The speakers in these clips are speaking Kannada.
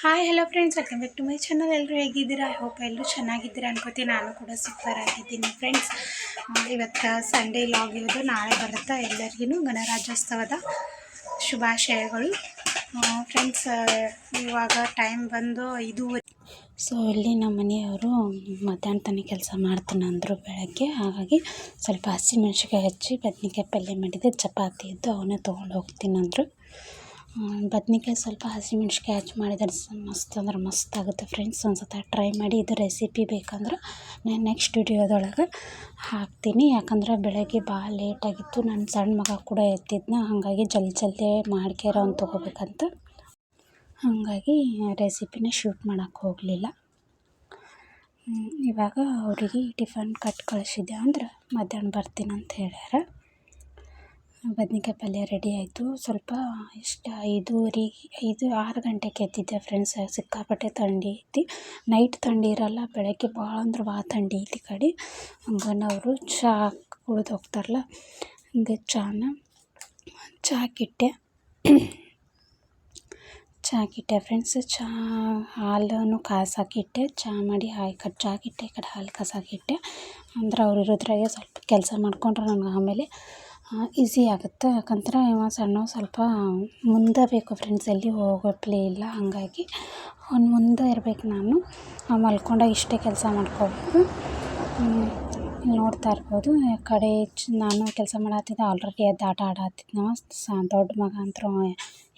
Hi hello friends welcome back to my channel ಎಲ್ಲರೂ ಹೇಗಿದ್ದೀರಾ? ಐ ಹೋಪ್ ಎಲ್ಲರೂ ಚೆನ್ನಾಗಿದ್ದೀರಾ ಅನ್ಕೋತೀನಿ. ನಾನು ಕೂಡ ಸೂಪರ್ ಆಗಿದ್ದೀನಿ ಫ್ರೆಂಡ್ಸ್ ಇವತ್ತು ಸಂಡೇ ಲಾಗ್ ಇರೋದು. ನಾಳೆ ಬರುತ್ತಾ ಎಲ್ಲರಿಗೂ ಗಣರಾಜ್ಯೋತ್ಸವದ ಶುಭಾಶಯಗಳು. ಫ್ರೆಂಡ್ಸ್ ಇವಾಗ ಟೈಮ್ ಬಂದು ಐದೂವರೆ ಸೊ ಇಲ್ಲಿ ನಮ್ಮ ಮನೆಯವರು ಮಧ್ಯಾಹ್ನ ತನಕ ಕೆಲಸ ಮಾಡ್ತೀನಿ ಅಂದರು ಬೆಳಗ್ಗೆ. ಹಾಗಾಗಿ ಸ್ವಲ್ಪ ಹಸಿಮೆಣ್ಸಿಕಾಯಿ ಹಚ್ಚಿ, ಬದ್ನಿಕಾಯಿ ಪಲ್ಯ ಮಾಡಿದ್ದೆ ಚಪಾತಿ ಇದ್ದು ಅವನ್ನೇ ತೊಗೊಂಡು ಹೋಗ್ತೀನಿ ಅಂದರು. ಬದ್ನಿಕಾಯಿ ಸ್ವಲ್ಪ ಹಸಿಮೆಣ್ಸಿಕಾಯಿ ಹಚ್ಚಿ ಮಾಡಿದ್ರೆ ಸ ಮಸ್ತ್ ಅಂದ್ರೆ ಮಸ್ತ್ ಆಗುತ್ತೆ ಫ್ರೆಂಡ್ಸ್. ಒಂದು ಟ್ರೈ ಮಾಡಿ ಇದು ರೆಸಿಪಿ ಬೇಕಂದ್ರೆ ನಾನು ನೆಕ್ಸ್ಟ್ ವಿಡಿಯೋದೊಳಗೆ ಹಾಕ್ತೀನಿ. ಯಾಕಂದ್ರೆ ಬೆಳಗ್ಗೆ ಭಾಳ ಲೇಟಾಗಿತ್ತು ನನ್ನ ಸಣ್ಣ ಮಗ ಕೂಡ ಎತ್ತಿದ್ನ. ಹಾಗಾಗಿ ಜಲ್ದಿ ಜಲ್ದಿ ಮಾಡ್ಕ್ಯಾರ ಅವ್ನು ತೊಗೋಬೇಕಂತ. ಹಾಗಾಗಿ ರೆಸಿಪಿನ ಶೂಟ್ ಮಾಡೋಕ್ಕೆ ಹೋಗಲಿಲ್ಲ. ಇವಾಗ ಅವರಿಗೆ ಟಿಫನ್ ಕಟ್ ಕಳಿಸಿದ್ದೆ ಅಂದ್ರೆ ಮಧ್ಯಾಹ್ನ ಬರ್ತೀನಿ ಅಂತ ಹೇಳ್ಯಾರ. ಬದ್ನಿಕಾಯಿ ಪಲ್ಯ ರೆಡಿ ಆಯಿತು. ಸ್ವಲ್ಪ ಎಷ್ಟು ಐದೂವರೆ, ಐದು, ಆರು ಗಂಟೆಗೆ ಎದ್ದಿದ್ದೆ ಫ್ರೆಂಡ್ಸ್ ಸಿಕ್ಕಾಪಟ್ಟೆ ಥಂಡಿ ಐತಿ. ನೈಟ್ ಥಂಡಿ ಇರಲ್ಲ, ಬೆಳಗ್ಗೆ ಭಾಳ ಅಂದ್ರೆ ಭಾಳ ಥಂಡಿ ಐತಿ ಈ ಕಡೆ. ಹಂಗನ ಅವರು ಚಹಾ ಕುಡ್ದು ಹೋಗ್ತಾರಲ್ಲ, ಹಂಗೆ ಚಹಾನ ಚಹಾಕ್ಕಿಟ್ಟೆ ಚಹಾಕ್ಕಿಟ್ಟೆ ಫ್ರೆಂಡ್ಸ್ ಚಹಾ ಹಾಲನ್ನು ಕಾಸಾಕಿಟ್ಟೆ ಚಹಾ ಮಾಡಿ ಹಾಯ್ ಕಟ್ ಕಿಟ್ಟೆ, ಈ ಕಡೆ ಹಾಲು ಕಾಸಾಕಿಟ್ಟೆ ಅಂದ್ರೆ ಅವ್ರು ಇರೋದ್ರಾಗೆ ಸ್ವಲ್ಪ ಕೆಲಸ ಮಾಡ್ಕೊಂಡ್ರೆ ನನಗೆ ಆಮೇಲೆ. ಈಸಿ ಆಗುತ್ತೆ. ಯಾಕಂದ್ರೆ ಇವ ಸಣ್ಣವ ಸ್ವಲ್ಪ ಮುಂದೆ ಬೇಕು ಫ್ರೆಂಡ್ಸ್ ಎಲ್ಲಿ ಹೋಗೋ ಪ್ಲೇ ಇಲ್ಲ ಹಾಗಾಗಿ ಅವ್ನು ಮುಂದೆ ಇರ್ಬೇಕು ನಾನು. ಅವ್ನು ಮಲ್ಕೊಂಡಾಗ ಇಷ್ಟೇ ಕೆಲಸ ಮಾಡ್ಕೋಬೇಕು ಇಲ್ಲಿ ನೋಡ್ತಾ ಇರ್ಬೋದು. ಕಡೆ ನಾನು ಕೆಲಸ ಮಾಡತ್ತಿದ್ದೆ ಆಲ್ರೆಡಿ ಎದ್ದು ಆಟ ಆಡತ್ತಿದ್ನವ ಸ, ದೊಡ್ಡ ಮಗ ಅಂತೂ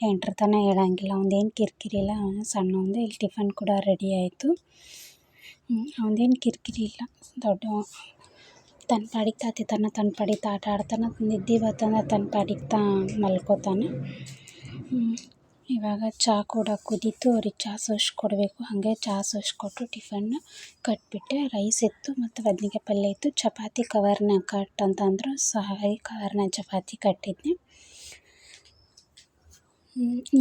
ಎಂಟ್ರ ತನಕ ಹೇಳಂಗಿಲ್ಲ. ಅವಂದೇನು ಕಿರಿಕಿರಿ ಇಲ್ಲ ಸಣ್ಣವಂದು ಇಲ್ಲಿ ಟಿಫನ್ ಕೂಡ ರೆಡಿ ಆಯಿತು. ಅವಂದೇನು ಕಿರಿಕಿರಿ ಇಲ್ಲ, ದೊಡ್ಡವ. ತನ್ನ ಪಾಡಿಗೆ ತಾತಿತಾನ ತನ್ನ ಪಾಡಿಗೆ ಆಟ ಆಡ್ತಾನೆ ನಿದ್ದೆ ಬರ್ತಂದ್ರೆ ತನ್ನ ಪಾಡಿಗೆ ತಾ ಮಲ್ಕೋತಾನೆ. ಇವಾಗ ಚಹಾ ಕೂಡ ಕುದೀತು, ಅವ್ರಿಗೆ ಚಹಾ ಸೋಸ್ಕೊಡ್ಬೇಕು ಹಾಗೆ ಚಹಾ ಸೋಸ್ಕೊಟ್ಟು ಟಿಫನ್ನ ಕಟ್ಟಿಬಿಟ್ಟೆ ರೈಸ್ ಇತ್ತು ಮತ್ತು ಬದ್ನಿಕಾಯಿ ಪಲ್ಯ ಇತ್ತು. ಚಪಾತಿ ಕವರ್ನ ಕಟ್ ಅಂತಂದ್ರು ಸೊ ಹಾಗಾಗಿ ಕವರ್ನಾಗ ಚಪಾತಿ ಕಟ್ಟಿದ್ದೆ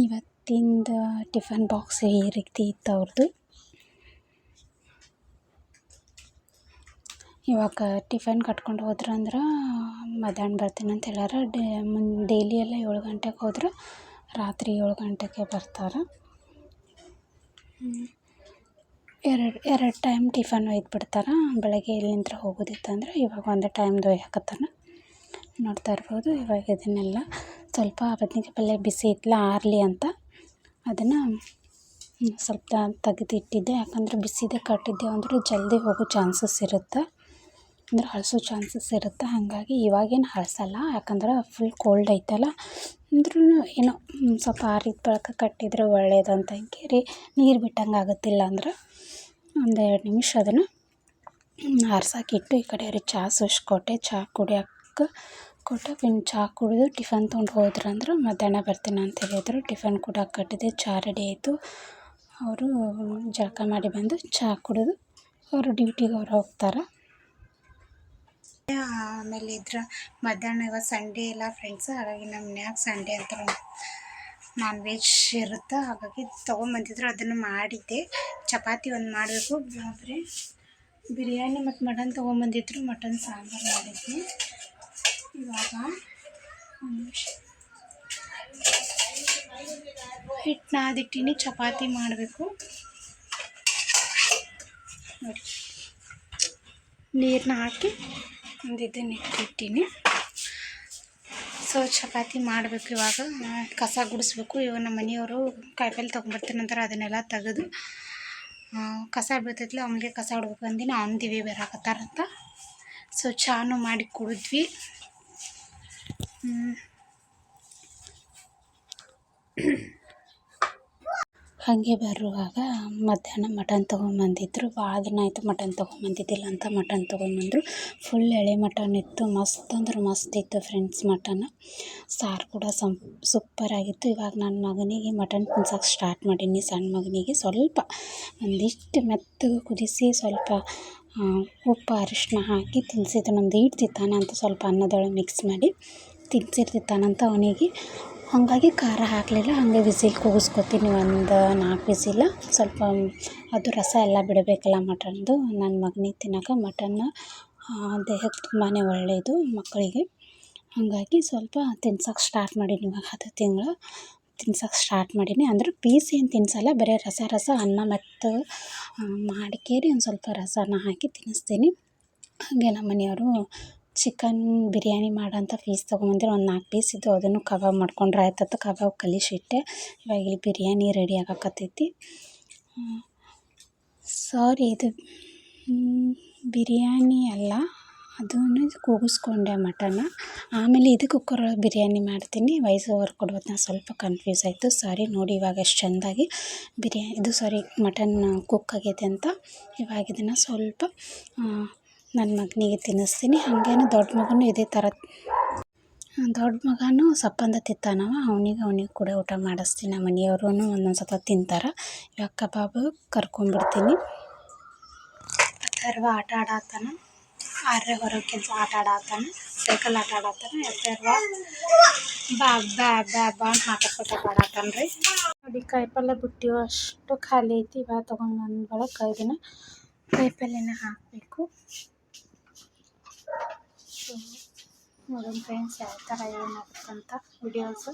ಇವತ್ತಿಂದ ಟಿಫನ್ ಬಾಕ್ಸ್ ಈ ರೀತಿ ಇತ್ತು ಅವ್ರದ್ದು ಇವಾಗ ಟಿಫನ್ ಕಟ್ಕೊಂಡು ಹೋದ್ರು ಅಂದ್ರೆ ಮಧ್ಯಾಹ್ನ ಬರ್ತೀನಿ ಅಂತ ಹೇಳ್ಯಾರ. ಡೇ, ಮುನ್ ಡೈಲಿ ಎಲ್ಲ ಏಳು ಗಂಟೆಗೆ ಹೋದ್ರೆ. ರಾತ್ರಿ ಏಳು ಗಂಟೆಗೆ ಬರ್ತಾರೆ. ಎರಡು ಎರಡು ಟೈಮ್ ಟಿಫನ್ ಒಯ್ದು ಬಿಡ್ತಾರೆ ಬೆಳಗ್ಗೆ ಇಲ್ಲಿಂದ ಹೋಗೋದಿತ್ತಂದ್ರೆ ಇವಾಗ ಒಂದು ಟೈಮ್ದು ಒಯ್ಯಾಕತ್ತಾನ ನೋಡ್ತಾ ಇರ್ಬೋದು ಇವಾಗ ಇದನ್ನೆಲ್ಲ ಸ್ವಲ್ಪ ಬದ್ನಿಕಾಯಿ ಪಲ್ಯ ಬಿಸಿ ಇತ್ತಲ್ಲ ಆರಲಿ ಅಂತ ಅದನ್ನು ಸ್ವಲ್ಪ ತೆಗೆದಿಟ್ಟಿದ್ದೆ. ಯಾಕಂದರೆ ಬಿಸಿದೆ ಕಟ್ಟಿದ್ದೆ ಅಂದರೆ ಜಲ್ದಿ ಹೋಗೋ ಚಾನ್ಸಸ್ ಇರುತ್ತೆ. ಅಂದ್ರೆ ಹಳಸೋ ಚಾನ್ಸಸ್ ಇರುತ್ತೆ. ಹಾಗಾಗಿ ಇವಾಗೇನು ಹಳಸಲ್ಲ. ಯಾಕಂದ್ರೆ ಫುಲ್ ಕೋಲ್ಡ್ ಐತಲ್ಲ. ಅಂದ್ರೂ ಏನೋ ಸ್ವಲ್ಪ ಆರಿದ ಬಳಿಕ ಕಟ್ಟಿದರೆ ಒಳ್ಳೇದು ಅಂತ ಕೇರಿ ನೀರು ಬಿಟ್ಟಂಗೆ ಆಗುತ್ತಿಲ್ಲ ಅಂದ್ರೆ ಒಂದು ಎರಡು ನಿಮಿಷ ಅದನ್ನು ಹರ್ಸಾಕಿಟ್ಟು ಈ ಕಡೆ ಅವ್ರಿಗೆ ಚಹಾ ಸುಸ್ಕೊಟ್ಟೆ ಚಹಾ ಕುಡಿಯೋಕೆ ಕೊಟ್ಟು ಇನ್ನು ಚಹಾ ಕುಡಿದು ಟಿಫನ್ ತೊಗೊಂಡು ಹೋದ್ರಂದ್ರೆ ಮಧ್ಯಾಹ್ನ ಬರ್ತೀನಿ ಅಂತ ಹೇಳಿದ್ರು. ಟಿಫನ್ ಕೂಡ ಕಟ್ಟಿದೆ. ಚಹಾ ರೆಡಿ ಆಯಿತು. ಅವರು ಜಳಕ ಮಾಡಿ ಬಂದು ಚಹಾ ಕುಡಿದು ಅವರು ಡ್ಯೂಟಿಗೆ ಅವ್ರು ಹೋಗ್ತಾರೆ. ಆಮೇಲೆ ಇದ್ರ ಮಧ್ಯಾಹ್ನ ಇವತ್ತು ಸಂಡೇ ಇಲ್ಲ ಫ್ರೆಂಡ್ಸ್ ಹಾಗಾಗಿ ನಮ್ಮ ಮನ್ಯಾಗ ಸಂಡೇ ಅಂತ ನಾನ್ ವೆಜ್ ಇರುತ್ತೆ? ಹಾಗಾಗಿ ತೊಗೊಂಬಂದಿದ್ರು, ಅದನ್ನು ಮಾಡಿದ್ದೆ. ಚಪಾತಿ ಒಂದು ಮಾಡಬೇಕು. ಆದರೆ ಬಿರಿಯಾನಿ ಮತ್ತು ಮಟನ್ ತೊಗೊಂಬಂದಿದ್ರು. ಮಟನ್ ಸಾಂಬಾರು ಮಾಡಿದ್ದೆ ಇವಾಗ ಹಿಟ್ಟು ನಾದಿಟ್ಟಿನಿ, ಚಪಾತಿ ಮಾಡಬೇಕು. ನೀರನ್ನ ಹಾಕಿ ಒಂದು ಇದನ್ನ ಇಟ್ಟಿದ್ದೀನಿ ಸೊ ಚಪಾತಿ ಮಾಡಬೇಕು ಇವಾಗ. ಕಸ ಗುಡಿಸ್ಬೇಕು. ಇವಾಗ ನಮ್ಮ ಮನೆಯವರು ಕಾಯಿಪಲ್ಲೆ ತೊಗೊಂಬರ್ತೀನಿ ನಂತರ ಅದನ್ನೆಲ್ಲ ತೆಗೆದು ಕಸ ಬೀಳ್ತೈತಲ್ಲ ಅವನಿಗೆ ಕಸ ಹೊಡ್ಬೇಕು ಅಂದಿನ ಅವ್ನ ದಿವಿ ಬೇರಾಕತ್ತಾರಂತ ಸೊ ಚಾನು ಮಾಡಿ ಕುಡಿದ್ವಿ. ಹಾಗೆ ಬರುವಾಗ ಮಧ್ಯಾಹ್ನ ಮಟನ್ ತೊಗೊಂಬಂದಿದ್ರು. ಭಾಳ ದಿನ ಆಯಿತು ಮಟನ್ ತೊಗೊಂಬಂದಿದ್ದಿಲ್ಲ ಅಂತ ಮಟನ್ ತೊಗೊಂಬಂದರು. ಫುಲ್ ಎಳೆ ಮಟನ್ ಇತ್ತು. ಮಸ್ತ್ ಅಂದ್ರೆ, ಮಸ್ತ್ ಇತ್ತು ಫ್ರೆಂಡ್ಸ್ ಮಟನ್. ಸಾರು ಕೂಡ ಸಂ ಸೂಪರಾಗಿತ್ತು ಇವಾಗ ನನ್ನ ಮಗನಿಗೆ ಮಟನ್ ತಿನ್ಸಕ್ಕೆ ಸ್ಟಾರ್ಟ್ ಮಾಡೀನಿ ಸಣ್ಣ ಮಗನಿಗೆ. ಸ್ವಲ್ಪ ಒಂದಿಷ್ಟು ಮೆತ್ತಗೆ ಕುದಿಸಿ ಸ್ವಲ್ಪ ಉಪ್ಪು ಅರಿಶಿನ ಹಾಕಿ ತಿನ್ಸಿದ್ದು. ನಮ್ದು ಈಟ್ ತಿಂತಾನೆ ಅಂತ ಸ್ವಲ್ಪ ಅನ್ನದೊಳಗೆ ಮಿಕ್ಸ್ ಮಾಡಿ ತಿನ್ಸಿರ್ತಿತ್ತಾನಂತ ಅವನಿಗೆ. ಹಾಗಾಗಿ ಖಾರ ಹಾಕಲಿಲ್ಲ, ಹಾಗೆ ವಿಸಿಲ್ ಕೂಗಿಸ್ಕೊತೀನಿ ಒಂದು ನಾಲ್ಕು ವಿಸಿಲ. ಸ್ವಲ್ಪ ಅದು ರಸ ಎಲ್ಲ ಬಿಡಬೇಕಲ್ಲ ಮಟನ್ದು ನನ್ನ ಮಗನಿಗೆ ತಿನ್ನೋಕೆ ಮಟನ್ನ ದೇಹಕ್ಕೆ ತುಂಬಾ ಒಳ್ಳೆಯದು ಮಕ್ಕಳಿಗೆ. ಹಾಗಾಗಿ ಸ್ವಲ್ಪ ತಿನ್ಸೋಕೆ ಸ್ಟಾರ್ಟ್ ಮಾಡೀನಿ ಇವಾಗ ಹತ್ತು ತಿಂಗಳು. ತಿನ್ಸೋಕೆ ಸ್ಟಾರ್ಟ್ ಮಾಡೀನಿ. ಅಂದ್ರೆ ಪೀಸ್ ಏನು ತಿನ್ಸಲ್ಲ, ಬರೀ ರಸ ರಸ, ಅನ್ನ ಮತ್ತು ಮಾಡಿಕೇರಿ ಒಂದು ಸ್ವಲ್ಪ ರಸನ ಹಾಕಿ ತಿನ್ನಿಸ್ತೀನಿ. ಹಾಗೆ ನಮ್ಮ ಮನೆಯವರು ಚಿಕನ್ ಬಿರಿಯಾನಿ ಮಾಡೋಂಥ ಪೀಸ್ ತೊಗೊಂಬಂದಿರು ಒಂದು ನಾಲ್ಕು ಪೀಸ್ ಇದ್ದವು ಅದನ್ನು ಕಬಾಬ್ ಮಾಡ್ಕೊಂಡ್ರೆ ಆಯ್ತತ್ತು ಕಬಾಬ್ ಕಲಿಸಿಟ್ಟೆ. ಇವಾಗ ಇಲ್ಲಿ ಬಿರಿಯಾನಿ ರೆಡಿ ಆಗಾಕತ್ತೈತಿ. ಸಾರಿ ಇದು ಬಿರಿಯಾನಿ ಅಲ್ಲ, ಅದನ್ನು ಕೂಗಿಸ್ಕೊಂಡೆ ಮಟನ್ನ ಆಮೇಲೆ ಇದು ಕುಕ್ಕರ್ ಬಿರಿಯಾನಿ ಮಾಡ್ತೀನಿ. ವಯಸ್ಸು ಓವರ್ ಕೊಡೋದನ್ನ ನಾನು ಸ್ವಲ್ಪ ಕನ್ಫ್ಯೂಸ್ ಆಯಿತು. ಸಾರಿ ನೋಡಿ ಇವಾಗ ಎಷ್ಟು ಚೆಂದಾಗಿ ಬಿರಿಯಾನಿ ಇದು ಸಾರಿ ಮಟನ್ ಕುಕ್ ಆಗೈತೆ ಅಂತ. ಇವಾಗ ಇದನ್ನು ಸ್ವಲ್ಪ ನನ್ನ ಮಗನಿಗೆ ತಿನ್ನಿಸ್ತೀನಿ. ಹಾಗೇನೆ ದೊಡ್ಡ ಮಗನೂ ಇದೇ ಥರ. ದೊಡ್ಡ ಮಗನೂ ಸಪ್ಪಂದ ತಿಂತಾನವ. ಅವನಿಗೆ ಅವನಿಗೆ ಕೂಡ ಊಟ ಮಾಡಿಸ್ತೀನಿ. ನಮ್ಮ ಮನೆಯವ್ರೂ ಒಂದೊಂದು ಸತ ತಿಂತಾರೆ. ಇವಾಗ ಕಬಾಬು ಕರ್ಕೊಂಡ್ಬಿಡ್ತೀನಿ. ಅಥರ್ವ ಆಟ ಆಡತ್ತಾನ ಆರ್ರೆ ಹೊರಗೆ ಕೆಲಸ ಆಟ ಆಡತ್ತಾನ ಸೈಕಲ್ ಆಟ ಆಡತ್ತಾನ ಅಥರ್ವ ಬಾ ಬಾ ಬಾ ಬಾ ಅಂತ ಮಾತಾಡ್ಕೊತ ಆಡತ್ತಾನ ರೀ ನೋಡಿ ಕಾಯಿಪಲ್ಲೆ ಬಿಟ್ಟಿವು, ಅಷ್ಟು ಖಾಲಿ ಐತಿ. ಇವಾಗ ತೊಗೊಂಡು ಬಂದ ಬಳಕ ಇದನ್ನು ಕಾಯಿಪಲ್ಯನ ಹಾಕಬೇಕು. ಸೊ ನೋಡೋಣ ಫ್ರೆಂಡ್ಸ್ ಯಾವ ಥರ ಏನಾಗುತ್ತಂತ ವಿಡಿಯೋಸು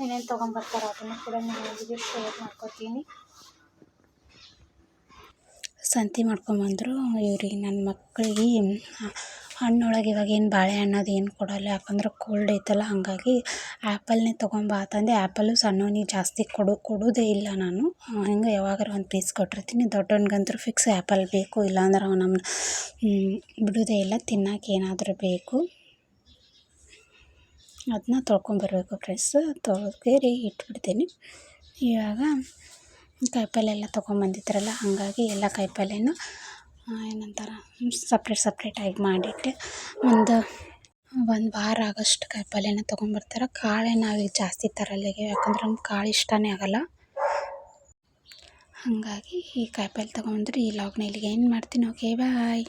ಏನೇನು ತೊಗೊಂಬರ್ತಾರೋ ಅದನ್ನು ಕೂಡ ನಿಮಗೆ ಶೇರ್ ಮಾಡ್ಕೋತೀನಿ. ಸಂತೆ ಮಾಡ್ಕೊಂಬಂದರು ಇವ್ರಿಗೆ ನನ್ನ ಮಕ್ಕಳಿಗೆ ಹಣ್ಣೊಳಗೆ ಇವಾಗ ಏನು ಬಾಳೆಹಣ್ಣು ಅದು ಏನು ಕೊಡಲ್ಲ. ಯಾಕಂದ್ರೆ ಕೋಲ್ಡ್ ಐತಲ್ಲ, ಹಾಗಾಗಿ ಆ್ಯಪಲ್ನೇ ತೊಗೊಂಬಾ ಅಂತಂದೆ ಆ್ಯಪಲ್ಲು ಸಣ್ಣವ್ನಿಗೆ ಜಾಸ್ತಿ ಕೊಡು, ಕೊಡೋದೇ ಇಲ್ಲ ನಾನು. ಹಿಂಗೆ ಯಾವಾಗಾರ ಒಂದು ಪೀಸ್ ಕೊಟ್ಟಿರ್ತೀನಿ. ದೊಡ್ಡವ್ನಿಗಂತೂ ಫಿಕ್ಸ್ ಆ್ಯಪಲ್ ಬೇಕು, ಇಲ್ಲಾಂದ್ರೆ ಅವ ನಮ್ಮನ್ನ ಬಿಡೋದೇ ಇಲ್ಲ. ತಿನ್ನೋಕೆ ಏನಾದರೂ ಬೇಕು. ಅದನ್ನ ತೊಳ್ಕೊಂಬರ್ಬೇಕು ಫ್ರೆಂಡ್ಸ್ ತೊಳ್ಕೇರಿ ಇಟ್ಬಿಡ್ತೀನಿ. ಇವಾಗ ಕಾಯಿಪಲ್ಲೆ ಎಲ್ಲ ತೊಗೊಂಬಂದಿದ್ರಲ್ಲ, ಹಾಗಾಗಿ ಎಲ್ಲ ಕಾಯಿಪಲ್ಯನೂ ಏನಂತಾರೆ? ಸಪ್ರೇಟ್ ಸಪ್ರೇಟಾಗಿ ಮಾಡಿಟ್ಟು ಒಂದು ಒಂದು ವಾರ ಆಗೋಷ್ಟು ಕಾಯಿಪಲ್ಯನ ತೊಗೊಂಬರ್ತಾರೆ. ಕಾಳೇ ನಾವೀಗ ಜಾಸ್ತಿ ತರಲ್ಲ ಯಾಕಂದ್ರೆ ನಮ್ಗೆ ಕಾಳು ಇಷ್ಟನೇ ಆಗಲ್ಲ. ಹಾಗಾಗಿ ಈ ಕಾಯಿಪಲ್ಲೆ ತೊಗೊಂಬಂದ್ರೆ ಈ ಲಾಗ್ನ ಏನು ಮಾಡ್ತೀನಿ. Okay bye